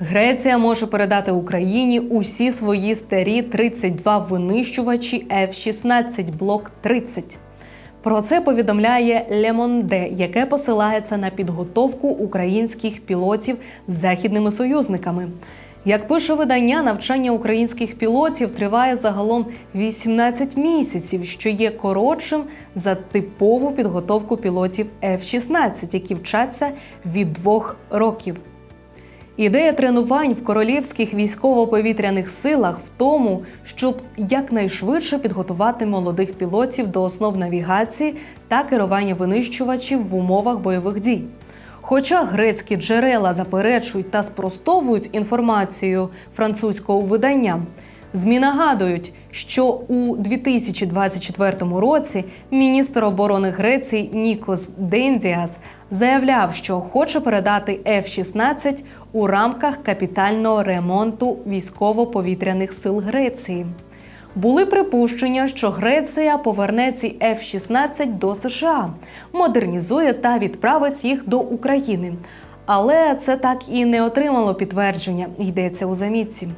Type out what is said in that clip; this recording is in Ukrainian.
Греція може передати Україні усі свої старі 32 винищувачі F-16 блок 30. Про це повідомляє Monde, яке посилається на підготовку українських пілотів з західними союзниками. Як пише видання, навчання українських пілотів триває загалом 18 місяців, що є коротшим за типову підготовку пілотів F-16, які вчаться від двох років. Ідея тренувань в королівських військово-повітряних силах в тому, щоб якнайшвидше підготувати молодих пілотів до основ навігації та керування винищувачів в умовах бойових дій. Хоча грецькі джерела заперечують та спростовують інформацію французького видання, ЗМІ нагадують, що у 2024 році міністр оборони Греції Нікос Дендіас заявляв, що хоче передати F-16 у рамках капітального ремонту військово-повітряних сил Греції. Були припущення, що Греція поверне ці F-16 до США, модернізує та відправить їх до України. Але це так і не отримало підтвердження, йдеться у замітці.